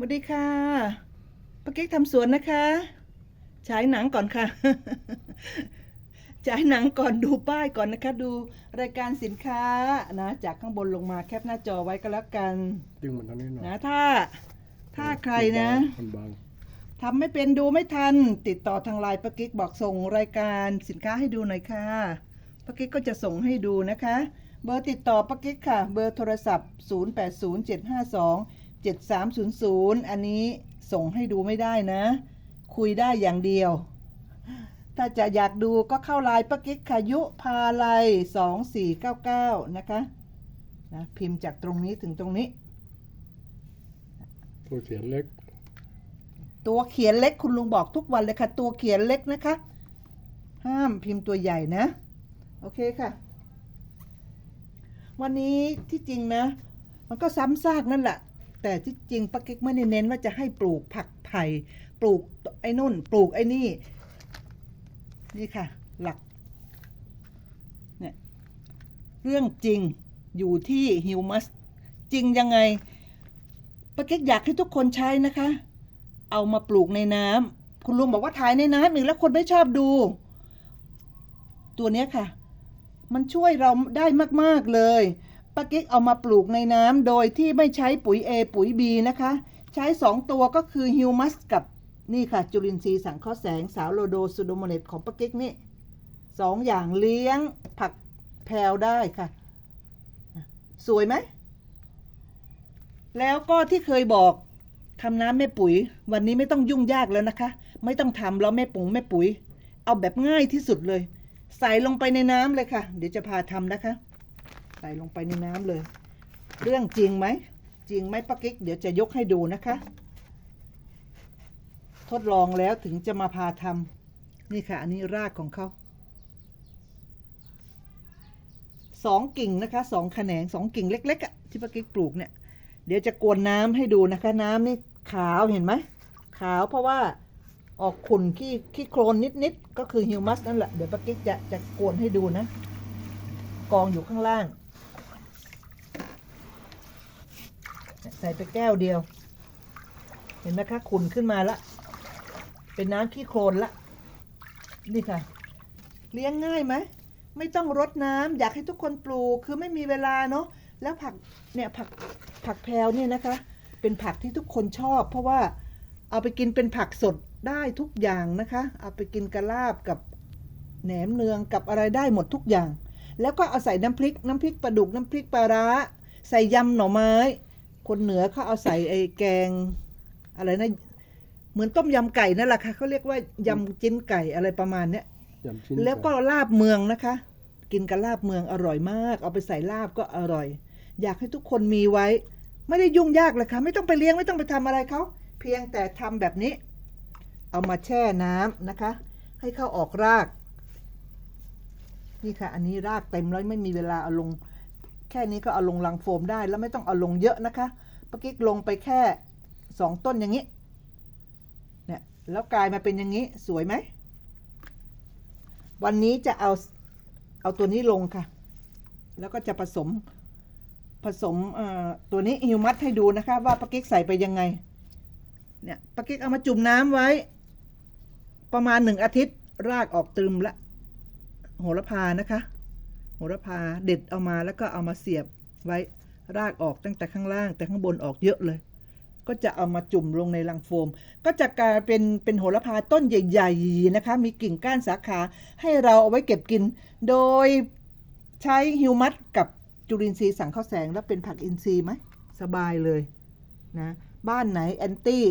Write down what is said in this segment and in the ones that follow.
สวัสดีค่ะป้าเก๊กทำสวนนะคะฉายหนังก่อนค่ะฉายหนังก่อนดูป้ายก่อนนะคะ ดูรายการสินค้านะจากข้างบนลงมาแคปหน้าจอไว้ก็แล้วกันดึงมันทางนี้หน่อยนะถ้าถ้าใครนะมันบางทำไม่เป็นดูไม่ทัน ติดต่อทางไลน์ป้ากิ๊กบอกส่งรายการสินค้าให้ดูหน่อยค่ะป้ากิ๊กก็จะส่งให้ดูนะคะ เบอร์ติดต่อป้ากิ๊กค่ะ เบอร์โทรศัพท์ 080752 7300 อันนี้ส่งให้ดูไม่ได้นะ คุยได้อย่างเดียว ถ้าจะอยากดูก็เข้าไลน์ป้ากิ๊กค่ะยุพาไล2499 นะคะนะพิมพ์จากตรงนี้ถึงตรงนี้ ตัวเขียนเล็ก ตัวเขียนเล็กคุณลุงบอกทุกวันเลยค่ะ ตัวเขียนเล็กนะคะ ห้ามพิมพ์ตัวใหญ่นะ โอเคค่ะ วันนี้ที่จริงนะ มันก็ซ้ำซากนั่นแหละ แต่ที่จริงป้ากิ๊กไม่ได้เน้นว่าจะให้ปลูกผักไผ่ปลูกไอ้นุ่น ปลูกไอ้นี่ นี่ค่ะ หลักเนี่ยเรื่องจริงอยู่ที่ฮิวมัสจริงยังไงป้ากิ๊กอยากให้ทุกคนใช้นะคะ เอามาปลูกในน้ำคุณลุงบอกว่าถ่ายในน้ำอีกแล้วคนไม่ชอบดู ตัวเนี้ยค่ะ มันช่วยเราได้มาก ๆ เลย ป้ากิ๊กเอามาปลูกในน้ำโดยที่ไม่ใช้ปุ๋ย A ปุ๋ย B นะคะ ใช้ 2 ตัวก็คือฮิวมัสกับนี่ค่ะ จุลินทรีย์สังเคราะห์แสงสาวโลโดซูโดโมเนตของป้ากิ๊กนี่สองอย่างเลี้ยงผักแพรวได้ค่ะ สวยไหม แล้วก็ที่เคยบอกทำน้ำแม่ปุ๋ย วันนี้ไม่ต้องยุ่งยากแล้วนะคะ ไม่ต้องทำแล้วแม่ปุ๋งแม่ปุ๋ย เอาแบบง่ายที่สุดเลย ใส่ลงไปในน้ำเลยค่ะ เดี๋ยวจะพาทำนะคะ ใส่ลงไปในน้ำเลย เรื่องจริงไหม จริงไหมป้ากิ๊ก เดี๋ยวจะยกให้ดูนะคะ ทดลองแล้วถึงจะมาพาทำนี่ค่ะ อันนี้รากของเขาสองกิ่งนะคะสองแขนงสองกิ่งเล็กๆอะที่ป้ากิ๊กปลูกเนี่ย เดี๋ยวจะกวนน้ำให้ดูนะคะ น้ำนี่ขาวเห็นไหมขาวเพราะว่าออกขุ่นขี้ขี้โคลนนิด ๆ ก็คือฮิวมัสนั่นแหละ เดี๋ยวป้ากิ๊กจะจะกวนให้ดูนะ กองอยู่ข้างล่าง ใส่ไปแก้วเดียว เห็นไหมคะขุ่นขึ้นมาละ เป็นน้ำขี้โคลนละ นี่ค่ะ เลี้ยงง่ายไหม ไม่ต้องรดน้ำอยากให้ทุกคนปลูก คือไม่มีเวลาเนาะ แล้วผัก เนี่ยผัก ผักแพรวเนี่ยนะคะ เป็นผักที่ทุกคนชอบ เพราะว่าเอาไปกินเป็นผักสดได้ทุกอย่างนะคะ เอาไปกินกระลาบกับแหนมเนืองกับอะไรได้หมดทุกอย่าง แล้วก็เอาใส่น้ำพริก น้ำพริกปลาดุก น้ำพริกปลาร้า ใส่ยำหน่อไม้ คนเหนือเขาเอาใส่ไอ้แกง อะไรนะ เหมือนต้มยำไก่นั่นแหละค่ะเขาเรียกว่ายำจิ้นไก่อะไรประมาณเนี้ยยำชิ้นแล้วก็ลาบเมืองนะคะ กินกับลาบเมืองอร่อยมาก เอาไปใส่ลาบก็อร่อย อยากให้ทุกคนมีไว้ ไม่ได้ยุ่งยากเลยค่ะ ไม่ต้องไปเลี้ยงไม่ต้องไปทำอะไรเขาเพียงแต่ทำแบบนี้ เอามาแช่น้ำนะคะ ให้เข้าออกราก นี่ค่ะ อันนี้รากเต็มแล้วไม่มีเวลาเอาลง แค่นี้ก็เอาลงลังโฟมได้แล้วไม่ต้องเอาลงเยอะนะคะปะกิ๊กลงไปแค่สองต้นอย่างนี้ เนี่ย แล้วกลายมาเป็นอย่างนี้สวยไหม วันนี้จะเอา เอาตัวนี้ลงค่ะ แล้วก็จะผสมผสมตัวนี้ฮิวมัสให้ดูนะคะ ว่าปกิ๊กใส่ไปยังไง เนี่ยปกิ๊กเอามาจุ่มน้ำไว้ ประมาณหนึ่งอาทิตย์ รากออกตรึมละ โหระพานะคะ โหระพาเด็ดเอามาแล้วก็เอามาเสียบไว้รากออกตั้งแต่ข้างล่าง แต่ข้างบนออกเยอะเลย ก็จะเอามาจุ่มลงในลังโฟม ก็จะกลายเป็นเป็นโหระพาต้นใหญ่ๆนะคะ มีกิ่งก้านสาขาให้เราเอาไว้เก็บกิน โดยใช้ฮิวมัสกับจุลินทรีย์สังเคราะห์แสงแล้วเป็นผักอินทรีย์ไหมสบายเลยนะบ้านไหนแอนตี้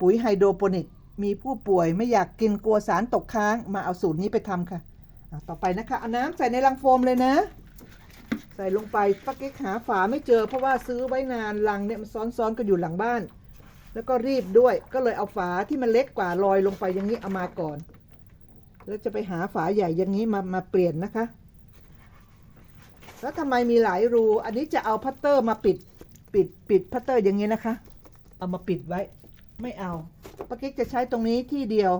ปุ๋ยไฮโดรโปนิก มีผู้ป่วยไม่อยากกินกลัวสารตกค้างมาเอาสูตรนี้ไปทำค่ะ ต่อไปนะคะเอาน้ำใส่ในลังโฟมเลยนะ ใส่ลงไปปักเก๊กหาฝาไม่เจอ เพราะว่าซื้อไว้นานลังเนี่ยมันซ้อนๆกันอยู่หลังบ้าน แล้วก็รีบด้วยก็เลยเอาฝาที่มันเล็กกว่าลอยลงไปอย่างนี้เอามาก่อน แล้วจะไปหาฝาใหญ่อย่างนี้มามาเปลี่ยนนะคะ แล้วทำไมมีหลายรู อันนี้จะเอาพัตเตอร์มาปิดปิดปิดพัตเตอร์อย่างนี้นะคะ เอามาปิดไว้ไม่เอาป้ากิ๊กจะใช้ตรงนี้ที่เดียว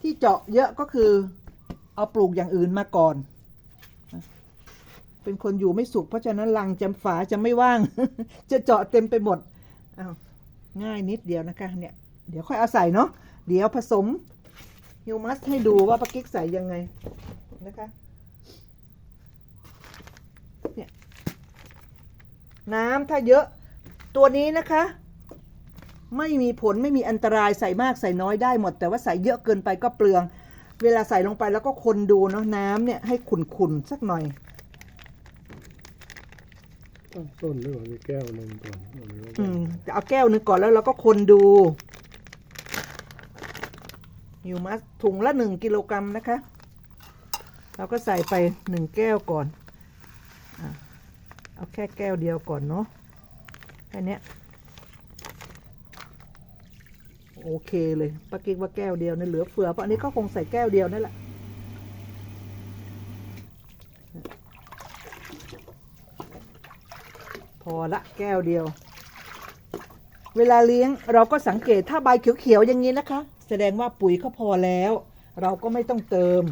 ที่เจาะเยอะก็คือ เอาปลูกอย่างอื่นมาก่อน เป็นคนอยู่ไม่สุข เพราะฉะนั้นลังจำฝาจะไม่ว่าง จะเจาะเต็มไปหมดอ้าวง่ายนิดเดียวนะคะเนี่ยเดี๋ยวค่อยเอาใส่เนาะเดี๋ยวผสมฮิวมัสให้ดูว่าปากิ๊กใส่ยังไงนะคะเนี่ยน้ำถ้าเยอะตัวนี้นะคะ ไม่มีผลไม่มีอันตรายใส่มากใส่น้อยได้หมด แต่ว่าใส่เยอะเกินไปก็เปลือง เวลาใส่ลงไปแล้วก็คนดูเนาะน้ำเนี่ยให้ขุ่นๆสักหน่อย ตั้งต้นหรือว่ามีแก้วหนึงก่อนเอาไว้ว่าอืมจะเอาแก้วหนึงก่อนแล้วเราก็คนดูฮิวมัสถุงละหนึ่งกิโลกรัมนะคะ เราก็ใส่ไปหนึ่งแก้วก่อนอะเอาแค่แก้วเดียวก่อนเนาะแค่เนี้ย โอเคเลยป้ากิ๊กว่าแก้วเดียวเนี่ยเหลือเฟือเพราะอันนี้ก็คงใส่แก้วเดียวนั่นแหละพอละแก้วเดียว เวลาเลี้ยงเราก็สังเกตถ้าใบเขียวๆอย่างนี้นะคะ แสดงว่าปุ๋ยเขาพอแล้ว เราก็ไม่ต้องเติม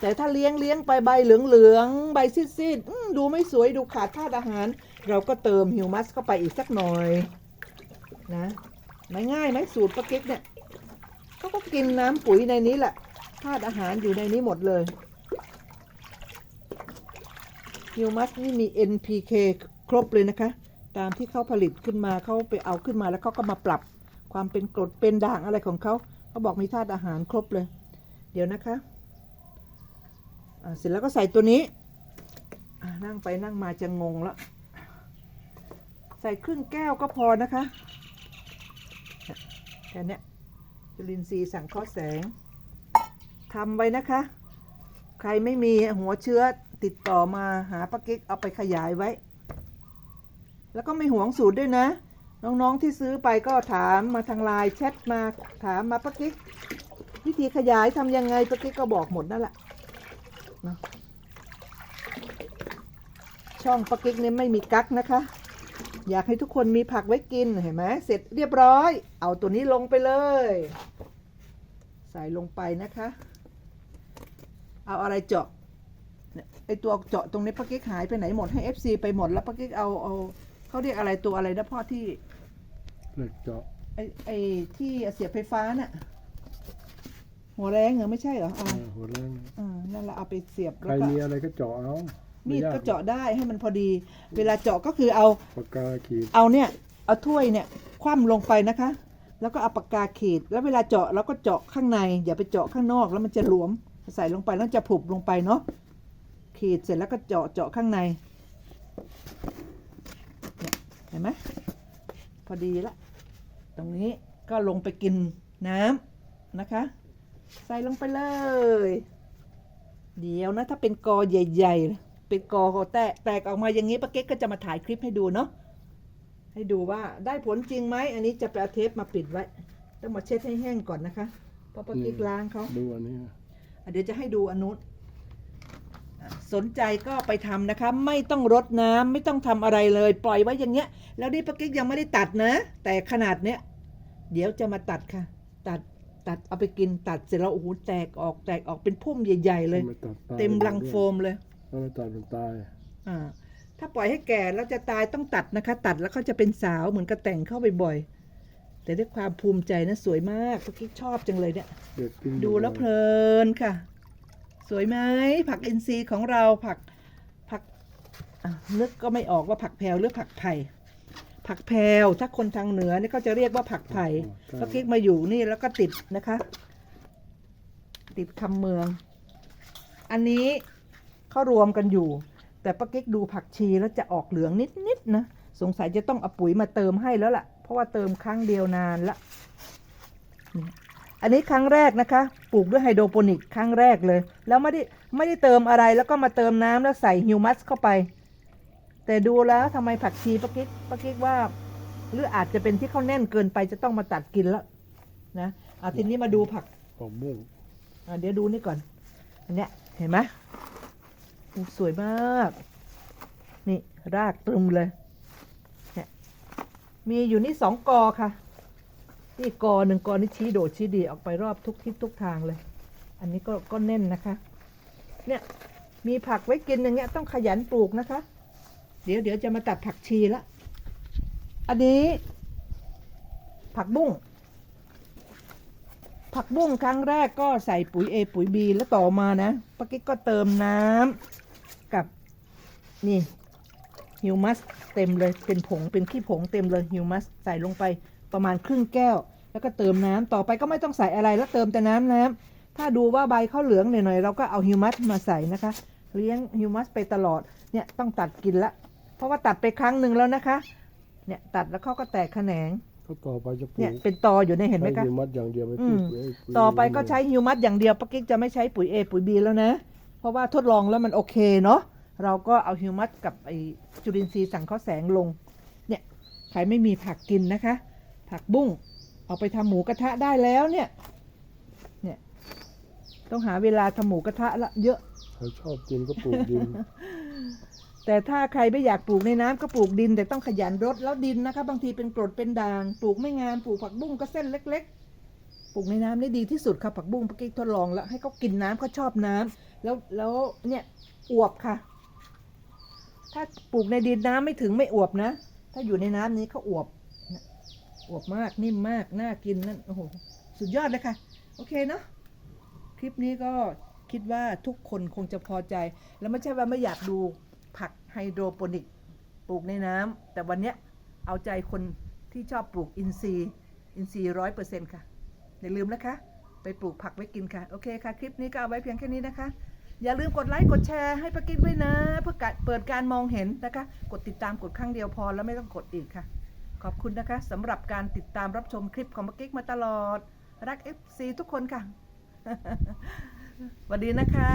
แต่ถ้าเลี้ยงเลี้ยงไปใบเหลืองๆใบซีดๆดูไม่สวยดูขาดธาตุอาหาร เราก็เติมฮิวมัสเข้าไปอีกสักหน่อยนะ ไม่ง่ายไหมสูตรปากิ๊กเนี่ยเขาก็กินน้ำปุ๋ยในนี้แหละธาตุอาหารอยู่ในนี้หมดเลยฮิวมัสนี่มี NPK ครบเลยนะคะ ตามที่เขาผลิตขึ้นมาเขาไปเอาขึ้นมาแล้วเขาก็มาปรับความเป็นกรดเป็นด่างอะไรของเขาเขาบอกมีธาตุอาหารครบเลย เดี๋ยวนะคะเสร็จแล้วก็ใส่ตัวนี้นั่งไปนั่งมาจะงงแล้ว ใส่ครึ่งแก้วก็พอนะคะ แค่นี้จุลินทรีย์สังเคราะห์แสงทำไว้นะคะ ใครไม่มีหัวเชื้อติดต่อมาหาปากิ๊กเอาไปขยายไว้ แล้วก็ไม่หวงสูตรด้วยนะ น้องๆที่ซื้อไปก็ถามมาทางไลน์แชทมาถามมาปากิ๊กวิธีขยายทำยังไงปากิ๊กก็บอกหมดนั่นแหละนะช่องปากิ๊กเนี่ยไม่มีกั๊กนะคะ อยากให้ทุกคนมีผักไว้กินเห็นไหมเสร็จเรียบร้อย เอาตัวนี้ลงไปเลย ใส่ลงไปนะคะ เอาอะไรเจาะเนี่ยไอตัวเจาะตรงนี้ปากิ๊กหายไปไหนหมดให้ FC ไปหมดแล้วปากิ๊กเอาเอาเขาเรียกอะไรตัวอะไรนะพ่อที่เหล็กเจาะไอไอที่เสียบไฟฟ้าน่ะหัวแรงเหรอไม่ใช่เหรอเอาอ่าหัวแรงอ่านั่นแหละเอาไปเสียบใคแล้รวก็ มีอะไรก็เจาะเอา มีมีดก็เจาะได้ให้มันพอดี เวลาเจาะก็คือเอาปากกาขีดเอาเนี่ยเอาถ้วยเนี่ยคว่ำลงไปนะคะ แล้วก็เอาปากกาขีด แล้วเวลาเจาะเราก็เจาะข้างใน อย่าไปเจาะข้างนอกแล้วมันจะหลวมใส่ลงไปแล้วจะผุบลงไปเนาะขีดเสร็จแล้วก็เจาะเจาะข้างในเนี่ยเห็นไหมพอดีละตรงนี้ก็ลงไปกินน้ำนะคะ ใส่ลงไปเลย เดี๋ยวนะถ้าเป็นกอใหญ่ๆเป็นกอแตกแตกออกมาอย่างนี้ป้าเก๊กก็จะมาถ่ายคลิปให้ดูเนาะให้ดูว่าได้ผลจริงไหมอันนี้จะไปเอาเทปมาปิดไว้ต้องมาเช็ดให้แห้งก่อนนะคะเพราะป้ากิ๊กล้างเขาดูอันนี้อะเดี๋ยวจะให้ดูอนนุษอะสนใจก็ไปทำนะคะ ไม่ต้องรดน้ำไม่ต้องทำอะไรเลย ปล่อยไว้อย่างเงี้ย แล้วนี่ป้ากิ๊กยังไม่ได้ตัดนะ แต่ขนาดเนี้ยเดี๋ยวจะมาตัดค่ะ ตัดตัดเอาไปกินตัดเสร็จแล้วโอ้โหแตกออกแตกออกเป็นพุ่มใหญ่ ๆ เลยไม่ตัดตายเต็มลังโฟมเลย ถ้าไม่ตัดมันตาย อ่า ถ้าปล่อยให้แก่แล้วจะตายต้องตัดนะคะ ตัดแล้วเขาจะเป็นสาวเหมือนกระแต่งเข้าไปบ่อยๆแต่ด้วยความภูมิใจนะสวยมากป้ากิ๊กชอบจังเลยเนี่ย เด็กกินดูแล้วเพลินค่ะ สวยไหมผักอินทรีย์ของเราผักผักอะนึกก็ไม่ออกว่าผักแพรวหรือผักไผ่ผักแพรวถ้าคนทางเหนือนี่ก็จะเรียกว่าผักไผ่ป้ากิ๊กมาอยู่นี่แล้วก็ติดนะคะ ติดคำเมือง อันนี้ เขารวมกันอยู่ แต่ป้ากิ๊กดูผักชีแล้วจะออกเหลืองนิดๆนะสงสัยจะต้องเอาปุ๋ยมาเติมให้แล้วล่ะ เพราะว่าเติมครั้งเดียวนานละอันนี้ครั้งแรกนะคะ ปลูกด้วยไฮโดรโปนิกครั้งแรกเลย แล้วไม่ได้ไม่ได้เติมอะไรแล้วก็มาเติมน้ำแล้วใส่ฮิวมัสเข้าไป แต่ดูแล้วทำไมผักชีปะกิ๊กปะกิ๊กว่า หรืออาจจะเป็นที่เขาแน่นเกินไปจะต้องมาตัดกินแล้วนะเอาทีนี้มาดูผักของบุ้งอะเดี๋ยวดูนี่ก่อน อันเนี้ยเห็นไหมโอ้ สวยมาก นี่รากตรึมเลยเนี่ยมีอยู่นี่สองกอค่ะ นี่กอหนึ่งกอนี่ชี้โดดชี้ดีออกไปรอบทุกทิศทุกทางเลย อันนี้ก็ก็แน่นนะคะ เนี่ยมีผักไว้กินอย่างเงี้ยต้องขยันปลูกนะคะ เดี๋ยวเดี๋ยวจะมาตัดผักชีละ อันนี้ ผักบุ้ง ผักบุ้งครั้งแรกก็ใส่ปุ๋ย A ปุ๋ย B แล้วต่อมานะป้ากิ๊กก็เติมน้ำกับนี่ฮิวมัสเต็มเลยเป็นผงเป็นขี้ผงเต็มเลยฮิวมัสใส่ลงไปประมาณครึ่งแก้ว แล้วก็เติมน้ำต่อไปก็ไม่ต้องใส่อะไรแล้วเติมแต่น้ำน้ำถ้าดูว่าใบเขาเหลืองหน่อยๆเราก็เอาฮิวมัสมาใส่นะคะ เลี้ยงฮิวมัสไปตลอดเนี่ยต้องตัดกินละ เพราะว่าตัดไปครั้งหนึ่งแล้วนะคะเนี่ยตัดแล้วเขาก็แตกแขนง ก็ต่อไปจะปลูเนี่ยกเป็นตออยู่ในยเห็นไหมใช้คะหิมัดอย่างเดียวไม่อืปลูมกเลยปุ๋ยต่อไปก็ใช้ฮิวมัสอย่างเดียวป้ากิ๊กจะไม่ใช้ปุ๋ย A ปุ๋ย B แล้วนะ เพราะว่าทดลองแล้วมันโอเคเนาะเราก็เอาฮิวมัสกับไอจุลินทรีย์สังเคราะห์แสงลง เนี่ยใครไม่มีผักกินนะคะ ผักบุ้งเอาไปทำหมูกระทะได้แล้วเนี่ยเนี่ยต้องหาเวลาทำหมูกระทะละเยอะ ใครชอบกินก็ปลูกดิน แต่ถ้าใครไม่อยากปลูกในน้ำก็ปลูกดิน แต่ต้องขยันรดแล้วดินนะคะ บางทีเป็นกรดเป็นด่าง ปลูกไม่งามปลูกผักบุ้งก็เส้นเล็ก ๆ ปลูกในน้ำได้ดีที่สุดค่ะผักบุ้งเมื่อกี้ทดลองแล้วให้เขากินน้ำเขาชอบน้ำแล้วแล้วเนี่ยอวบค่ะ ถ้าปลูกในดินน้ำไม่ถึงไม่อวบนะ ถ้าอยู่ในน้ำนี้เขาอวบอวบมากนิ่มมากน่ากินนั่นโอ้โหสุดยอดเลยค่ะ โอเคเนาะคลิปนี้ก็คิดว่าทุกคนคงจะพอใจ แล้วไม่ใช่ว่าไม่อยากดูผัก ไฮโดรโปนิกปลูกในน้ำแต่วันเนี้ยเอาใจคนที่ชอบปลูกอินทรีย์อินทรีย์ร้อยเปอร์เซ็นต์ค่ะ อย่าลืมนะคะ ไปปลูกผักไว้กินค่ะ โอเคค่ะ คลิปนี้ก็เอาไว้เพียงแค่นี้นะคะ อย่าลืมกดไลค์ กดแชร์ให้ปากิ๊กด้วยนะ เพื่อเปิดการมองเห็นนะคะ กดติดตามกดครั้งเดียวพอแล้วไม่ต้องกดอีกค่ะ ขอบคุณนะคะสำหรับการติดตามรับชมคลิปของปากิ๊กมาตลอด รัก FC ทุกคนค่ะสวัสดีนะคะ